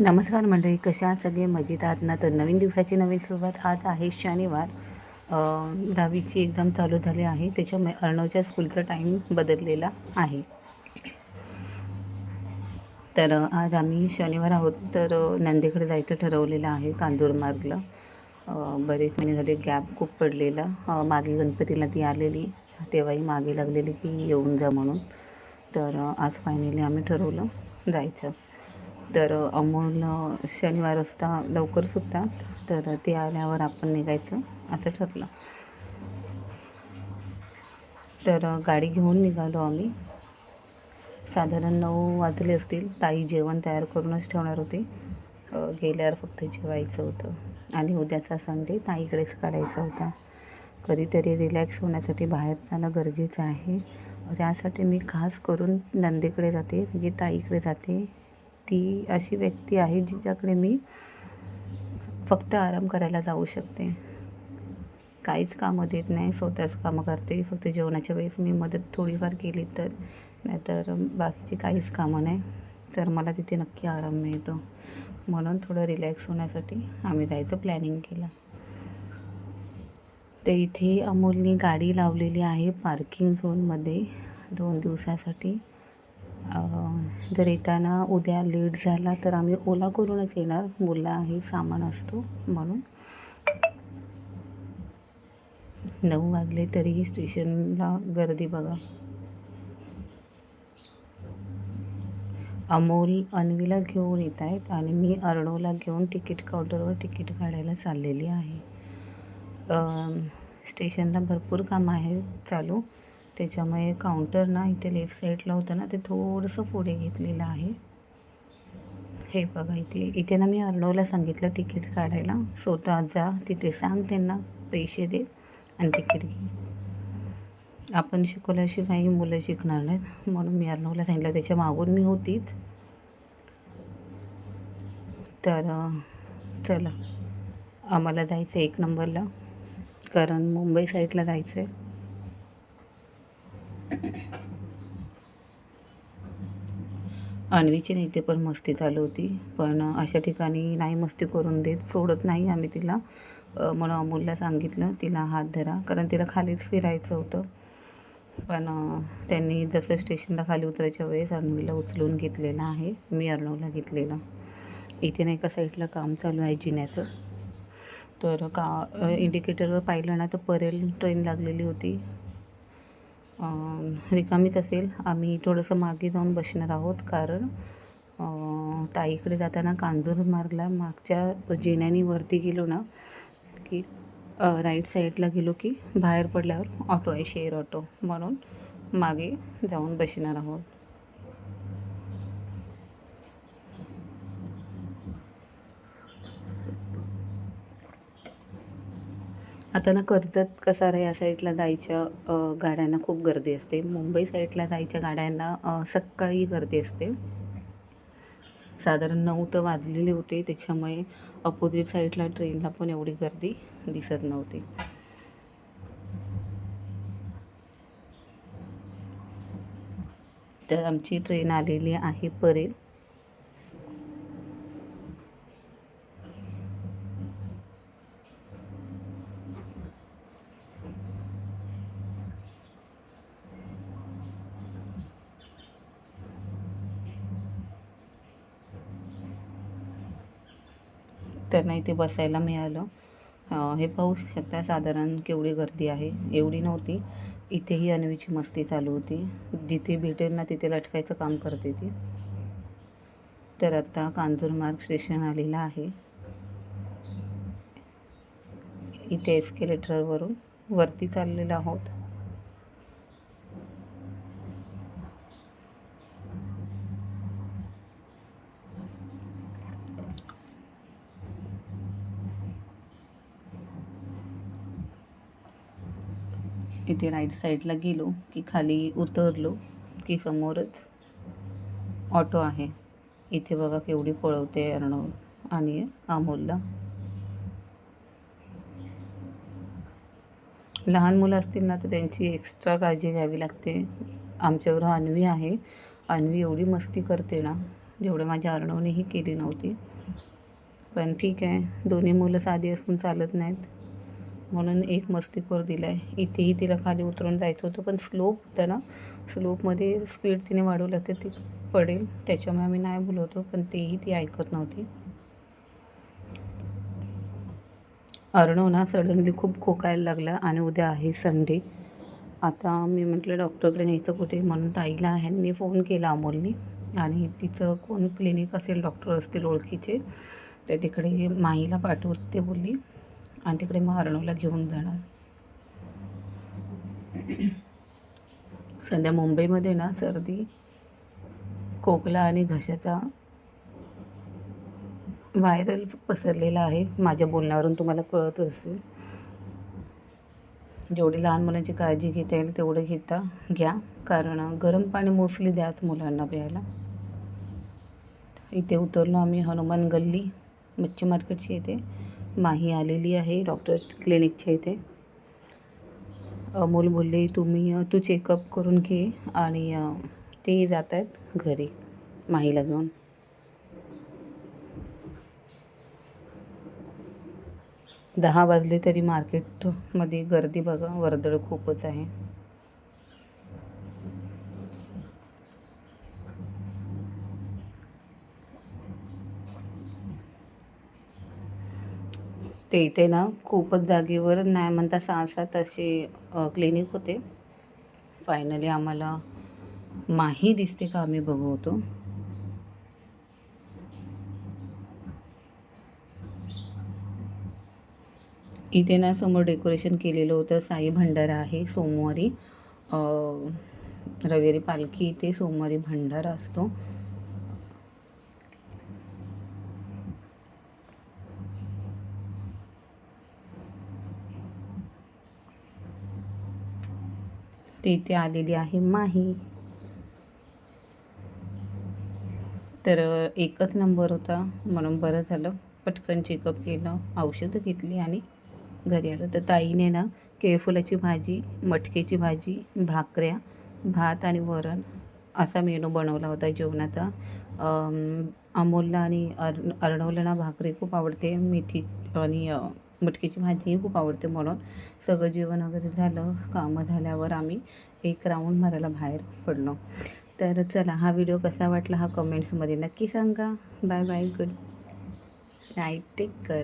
नमस्कार मंडळी कशा सगळे? मजेत आहात ना? तर नवीन दिवसाची नवीन सुरुवात आज आहे शनिवार. दहावीची एक्झाम चालू झाली आहे. त्याच्यामुळे अर्णवच्या स्कूलचा टाईम बदललेला आहे. तर आज आम्ही शनिवार आहोत. तर अं, नंदीकडे जायचं ठरवलेलं आहे कांदूरमार्गला बरेच महिने झाले गॅप खूप पडलेला. मागे गणपतीला ती आलेली. तेव्हाही मागे लागलेली की येऊन जा म्हणून. तर आज फायनली आम्ही ठरवलं जायचं. तर अमोल शनिवार असता लवकर सुटतात तर ते आल्यावर आपण निघायचं असं ठरलं. तर गाडी घेऊन निघालो आम्ही. साधारण नऊ वाजले असतील. ताई जेवण तयार करूनच ठेवणार होती. गेल्यावर फक्त जेवायचं होतं. आणि उद्याचा संडे ताईकडेच काढायचा होता. कधीतरी रिलॅक्स होण्यासाठी बाहेर जाणं गरजेचं आहे. त्यासाठी मी खास करून नंदेकडे जाते म्हणजे ताईकडे जाते. ती अशी व्यक्ती आहे जिच्याकडे मी फक्त आराम करायला जाऊ शकते. काहीच कामं देत नाही स्वतःच कामं करते. फक्त जेवणाच्या वेळेस मी मदत थोडीफार केली तर नाहीतर बाकीची काहीच कामं नाही. तर मला तिथे नक्की आराम मिळतो. म्हणून थोडं रिलॅक्स होण्यासाठी आम्ही जायचं प्लॅनिंग केलं. तर इथे अमोलनी गाडी लावलेली आहे पार्किंग झोनमध्ये दोन दिवसासाठी. जर येताना उद्या लेट झाला तर आम्ही ओला करूनच येणार. मुला आहे सामान असतो म्हणून. नऊ वाजले तरीही स्टेशनला गर्दी बघा. अमोल अन्वीला घेऊन येत आहेत आणि मी अर्णवला घेऊन तिकीट काउंटरवर तिकीट काढायला चाललेली आहे. स्टेशनला भरपूर काम आहे चालू. त्याच्यामुळे काउंटर ना इथे लेफ्ट साईडला होतं ना ते थोडंसं पुढे घेतलेलं आहे. हे बघा इथे. इथे ना मी अर्णवला सांगितलं तिकीट काढायला. स्वतः जा तिथे सांग त्यांना पैसे दे आणि तिकीट घे. आपण शिकवल्याशिवाय मुलं शिकणार नाहीत. म्हणून मी अर्णवला सांगितलं त्याच्या मागून मी होतीच. तर चला. आम्हाला जायचं एक नंबरला. कारण मुंबई साईडला जायचं आहे अन्वीची नाही ते पण मस्ती चालू होती. पण अशा ठिकाणी नाही मस्ती करून देत सोडत नाही आम्ही तिला. म्हणून अमोलला सांगितलं तिला हात धरा. कारण तिला खालीच फिरायचं होतं. पण त्यांनी जसं स्टेशनला खाली उतरायच्या वेळेस अन्वीला उचलून घेतलेलं आहे मी अर्णवला घेतलेलं. इथे नाही एका साईडला काम चालू आहे जिन्याचं. तर का इंडिकेटरवर पाहिलं ना तर परेल ट्रेन लागलेली होती. रिकामीच असेल. आम्ही थोडंसं मागे जाऊन बसणार आहोत कारण ताईकडे जाताना कांजूर मार्गला मागच्या जिन्यानी वरती गेलो ना की राईट साईडला गेलो की बाहेर पडल्यावर ऑटो आहे शेअर ऑटो म्हणून मागे जाऊन बसणार आहोत. आता ना कर्जत कसारा या साईडला जायच्या गाड्यांना खूप गर्दी असते. मुंबई साईडला जायच्या गाड्यांना सकाळी गर्दी असते. साधारण नऊ तर वाजलेले होते त्याच्यामुळे अपोजिट साईडला ट्रेनला पण एवढी गर्दी दिसत नव्हती. तर आमची ट्रेन आलेली आहे परेल. त्यांना इथे बसायला मिळालं. हे पाहू शकता साधारण केवढी गर्दी आहे. एवढी नव्हती. इथेही अन्वीची मस्ती चालू होती. जिथे भेटेल ना तिथे लटकायचं काम करते ती. तर आत्ता कांजूरमार्ग स्टेशन आलेलं आहे. इथे एस्केलेटरवरून वरती चाललेलो आहोत. इथे राईट साईडला गेलो की खाली उतरलो की समोरच ऑटो आहे. इथे बघा केवढी पळवते अर्णव आणि अमोलला. लहान मुलं असतील ना तर त्यांची एक्स्ट्रा काळजी घ्यावी लागते. आमच्यावर अन्वी आहे. अन्वी एवढी मस्ती करते ना जेवढे माझ्या अर्णवनेही केली नव्हती. पण ठीक आहे दोन्ही मुलं साधी असून चालत नाहीत. म्हणून एक मस्तीखोर दिला आहे इथेही तिला खाली उतरून जायचं होतं पण स्लोप होतं ना. स्लोपमध्ये स्पीड तिने वाढवलं तर ती पडेल. त्याच्यामुळे आम्ही नाही बोलवतो पण तेही ती ऐकत नव्हती. अर्णव ना सडनली खूप खोकायला लागला आणि उद्या आहे संडे आता मी म्हटलं डॉक्टरकडे न्यायचं कुठे? म्हणून ताईला ह्यांनी फोन केला अमोलनी. आणि तिचं कोण क्लिनिक असेल डॉक्टर असतील ओळखीचे तर तिकडे माईला पाठवत ते बोलली. आणि तिकडे मग अर्णवला घेऊन जाणार. सध्या मुंबईमध्ये ना सर्दी खोकला आणि घशाचा व्हायरल पसरलेला आहे. माझ्या बोलण्यावरून तुम्हाला कळत असेल. जेवढी लहान मुलांची काळजी घेता येईल तेवढं घेता घ्या. कारण गरम पाणी मोस्टली द्याच मुलांना प्यायला. इथे उतरलो आम्ही हनुमान गल्ली मच्छी मार्केटची इथे माही आलेली आहे डॉक्टर क्लिनिकच्या इथे. अमोल बोलले तुम्ही तू चेकअप करून घे आणि ते जात आहेत घरी माहीला घेऊन. दहा वाजले तरी मार्केटमध्ये गर्दी बघा वर्दळ खूपच आहे. ते इथे ना खूपच जागेवर नाही म्हणता सहा सात असे क्लिनिक होते. फायनली आम्हाला माही दिसते का आम्ही बघवतो इथे ना समोर डेकोरेशन केलेलं होतं साई भंडारा आहे सोमवारी. रविवारी पालखी इथे सोमवारी भंडारा असतो. ते इथे आलेली आहे. माही. तर एकच नंबर होता. म्हणून बरं झालं. पटकन चेकअप केलं. औषधं घेतली आणि घरी आलो. तर ताईने ना केळफुलाची भाजी मटकेची भाजी भाकऱ्या भात आणि वरण असा मेनू बनवला होता जेवणाचा. अमोलला आणि अर अर्णवला ना भाकरी खूप आवडते. मेथी आणि मटकीची भाजीही खूप आवडते म्हणून. सगळं जेवण वगैरे झालं कामं झाल्यावर आम्ही एक राऊंड मारायला बाहेर पडलो. तर चला हा व्हिडिओ कसा वाटला हा कमेंट्समध्ये नक्की सांगा. Bye bye good night take कर